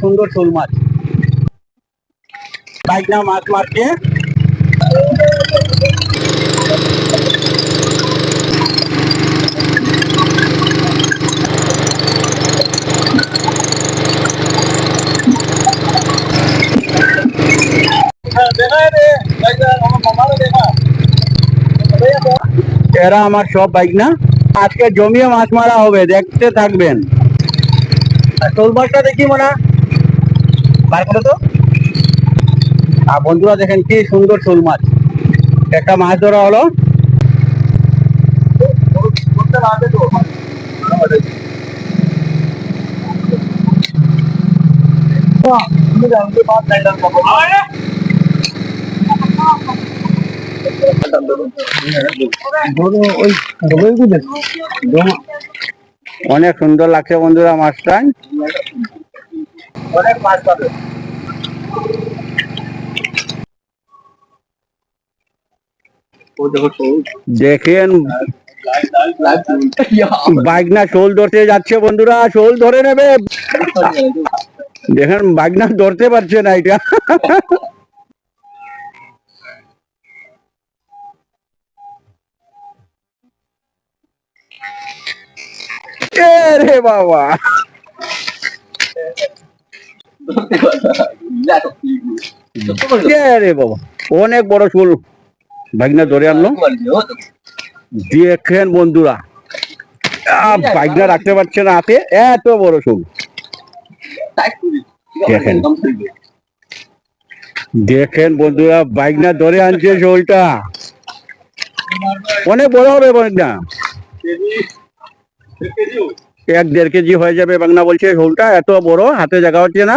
সুন্দর শোল মাছ। বাইকনা মাছ মারছে এরা আমার সব বাইক না। আজকে জমিয়ে মাছ মারা হবে, দেখতে থাকবেন। শোল মাছটা দেখি মনে। তো? আর বন্ধুরা দেখেন কি সুন্দর শোল মাছ। একটা মাছ ধরা হলো। অনেক সুন্দর লাগছে বন্ধুরা মাছটা। অনেক মাছ পাবে দেখেন বাইক না শোল ধরতে যাচ্ছে বন্ধুরা, শোল ধরে নেবে। দেখেন বাইক না ধরতে পারছে না এটা। এ রে বাবা। অনেক বড় ভাগনা ধরে আনলো। দেখেন বন্ধুরা? বাইকটা রাখতে পারছে না হাতে, এত বড় দেখেন। দেখেন বন্ধুরা? বাইক না ধরে আনছে শোলটা অনেক বড় হবে বাইকটা এক দেড় কেজি হয়ে যাবে বাংলা বলছে শোলটা এত বড়, হাতে জায়গা হচ্ছে না।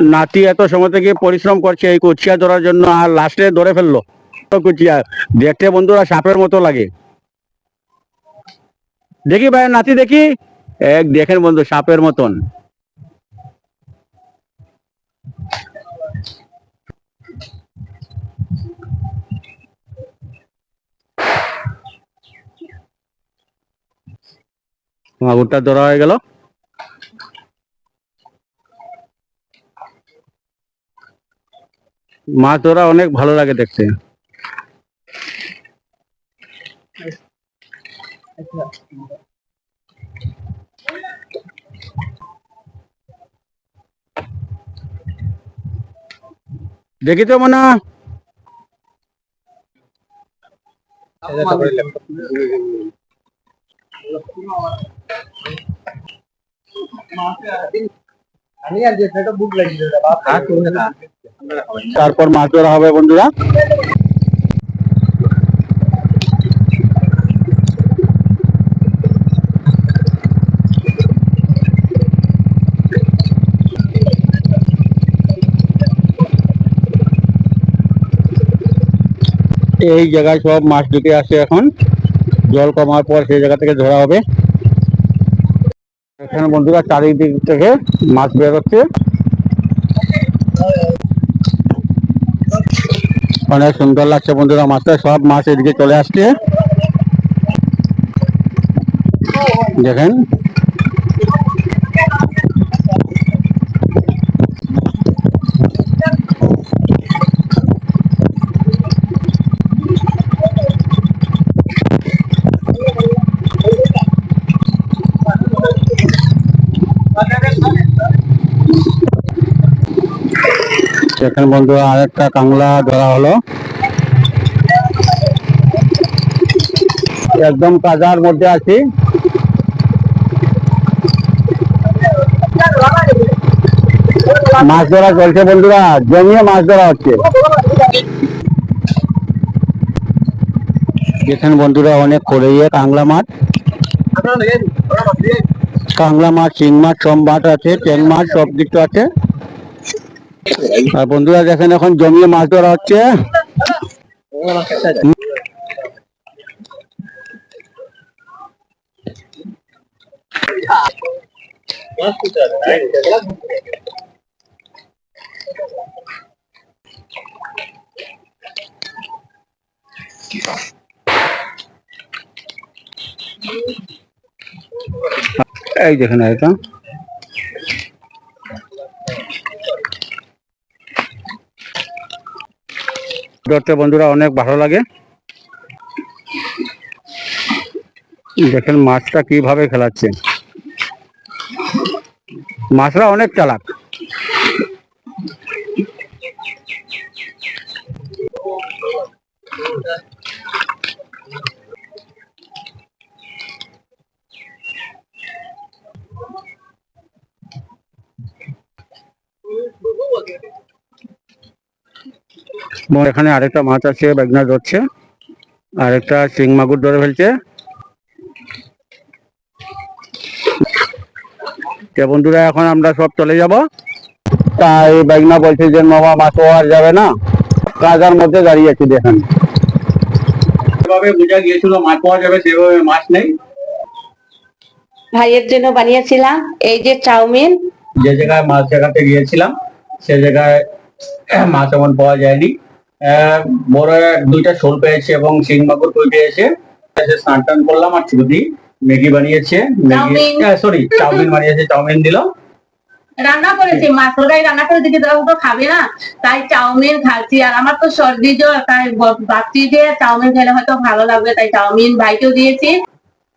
নাতি এত সময় থেকে পরিশ্রম করছে এই কুচিয়া ধরার জন্য আর লাস্টে ধরে ফেলল। কুচিয়া, দেখতে বন্ধুরা সাপের মতো লাগে। দেখি ভাই, নাতি দেখি? এক, দেখেন বন্ধু, সাপের মতন। মাগুরটা ধরা হয়ে গেল। মাছ ধরা অনেক ভালো লাগে দেখতে। দেখি তো মনে হয়। তারপর মাছ ধরা হবে বন্ধুরা। এই জায়গায় সব মাছ ঢুকে আসে এখন। জল কমার পর সেই জায়গা থেকে ধরা হবে। এখানে বন্ধুরা চারিদিক থেকে মাছ বেরোচ্ছে অনেক সুন্দর লাগছে বন্ধুরা মাছটা সব মাছ এদিকে চলে আসছে। দেখেন। দেখেন বন্ধুরা আরেকটা কাংলা ধরা হলো। একদম কাজার মধ্যে আছি। মাছ ধরা চলছে বন্ধুরা জমিয়ে মাছ ধরা হচ্ছে। এখানে বন্ধুরা, অনেক করে কাংলা মাছ। কাংলা মাছ, শিং মাছ, সব মাছ আছে ট্যাং মাছ, সব কিছু আছে। আর বন্ধুরা দেখেন এখন জমিয়ে মাছ ধরা হচ্ছে। এই দেখেন এটা। ধরতে বন্ধুরা অনেক ভালো লাগে। দেখেন মাছটা কীভাবে খেলাচ্ছে। মাছরা অনেক চালাক। এবং এখানে আরেকটা মাছ আছে বেগনা ধরছে। আরেকটা শিং মাগুর ধরে ফেলছে। বন্ধুরা এখন আমরা সব চলে যাব। তাই বেগনা বলছে যে মামা মাছ পাওয়া যাবে না। কাজার মধ্যে দাঁড়িয়ে আছি দেখেন। যেভাবে বোঝা গিয়েছিল মাছ পাওয়া যাবে সেভাবে মাছ নেই। ভাইয়ের জন্য বানিয়েছিলাম এই যে চাউমিন। যে জায়গায় মাছ দেখাতে গিয়েছিলাম সে জায়গায় মাছ এমন পাওয়া যায়নি। বড় দুইটা শোল পেয়েছে এবং শিং মাগুর কই পেয়েছে? স্নান টান করলাম আর ছুটি ম্যাগি বানিয়েছে। ম্যাগি সরি চাউমিন বানিয়েছে চাউমিন দিল। রান্না করেছি মাছ তরকারি রান্না করে দেখি তোরা তো খাবে না। তাই চাউমিন খাচ্ছি। আর আমার তো সর্দি জ্বর তাই ভাবছি যে চাউমিন খেলে হয়তো ভালো লাগবে তাই চাউমিন ভাইকেও দিয়েছি।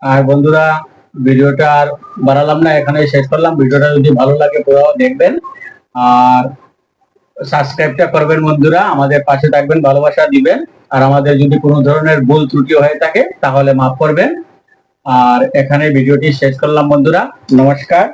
আর বন্ধুরা ভিডিওটা আর বাড়ালাম না এখানে শেষ করলাম। ভিডিওটা যদি ভালো লাগে পুরো দেখবেন। আর সাবস্ক্রাইবটা করবেন বন্ধুরা, আমাদের পাশে থাকবেন, ভালোবাসা দিবেন। আর আমাদের যদি কোনো ধরনের ভুল ত্রুটি হয়ে থাকে, তাহলে মাফ করবেন। আর এখানে ভিডিওটি শেষ করলাম বন্ধুরা। নমস্কার।